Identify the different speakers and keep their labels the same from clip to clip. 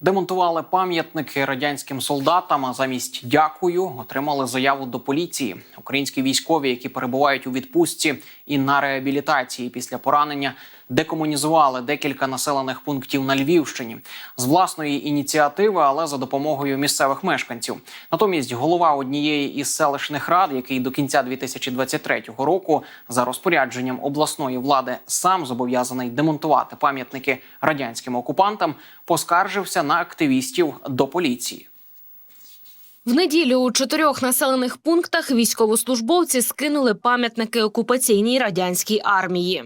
Speaker 1: Демонтували пам'ятники радянським солдатам. А замість дякую отримали заяву до поліції. Українські військові, які перебувають у відпустці і на реабілітації після поранення, декомунізували декілька населених пунктів на Львівщині з власної ініціативи, але за допомогою місцевих мешканців. Натомість голова однієї із селищних рад, який до кінця 2023 року за розпорядженням обласної влади сам зобов'язаний демонтувати пам'ятники радянським окупантам, поскаржився на активістів до поліції.
Speaker 2: В неділю у чотирьох населених пунктах військовослужбовці скинули пам'ятники окупаційній радянській армії.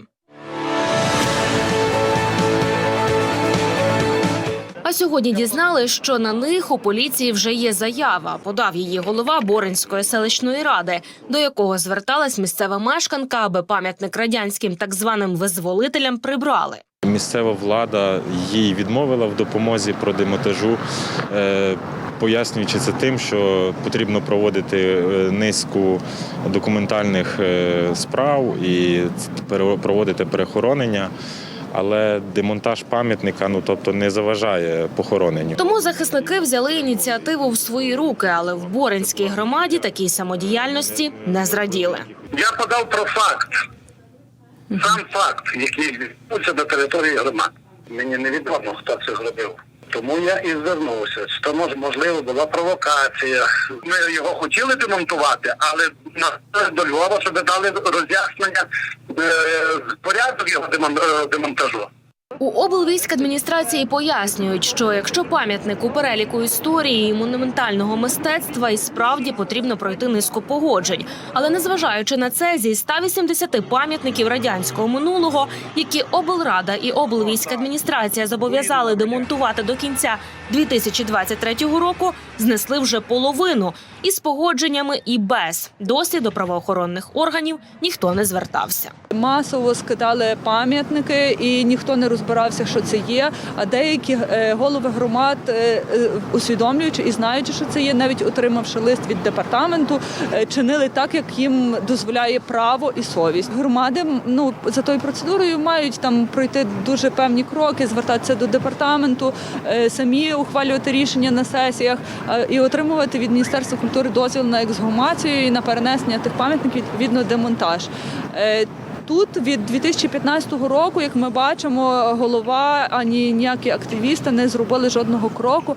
Speaker 2: А сьогодні дізнали, що на них у поліції вже є заява. Подав її голова Боринської селищної ради, до якого зверталась місцева мешканка, аби пам'ятник радянським так званим визволителям прибрали.
Speaker 3: Місцева влада їй відмовила в допомозі про демонтажу, е, пояснюючи це тим, що потрібно проводити е, низку документальних е, справ і проводити перехоронення. Але демонтаж пам'ятника ну тобто не заважає похороненню.
Speaker 2: Тому захисники взяли ініціативу в свої руки, але в Боринській громаді такій самодіяльності не зраділи.
Speaker 4: Я подав про факт. Сам факт, який відбувся на території громад. Мені невідомо, хто це зробив. Тому я і звернувся. Тому мож- можливо була провокація. Ми його хотіли демонтувати, але на до Львова, щоб дали роз'яснення е, порядок його е, демонтажу.
Speaker 2: У облвійськадміністрації пояснюють, що якщо пам'ятник у переліку історії і монументального мистецтва, і справді потрібно пройти низку погоджень. Але незважаючи на це, зі 180 пам'ятників радянського минулого, які облрада і облвійськадміністрація зобов'язали демонтувати до кінця 2023 року, знесли вже половину із погодженнями і без. Досі до правоохоронних органів ніхто не звертався.
Speaker 5: Масово скидали пам'ятники, і ніхто не розбирався, що це є. А деякі е, голови громад, е, е, усвідомлюючи і знаючи, що це є, навіть отримавши лист від департаменту, чинили так, як їм дозволяє право і совість. Громади ну за тою процедурою мають там пройти дуже певні кроки, звертатися до департаменту, самі ухвалювати рішення на сесіях і отримувати від міністерства культури дозвіл на ексгумацію і на перенесення тих пам'ятників відповідно демонтаж. Тут від 2015 року, як ми бачимо, голова ані ніякі активісти не зробили жодного кроку.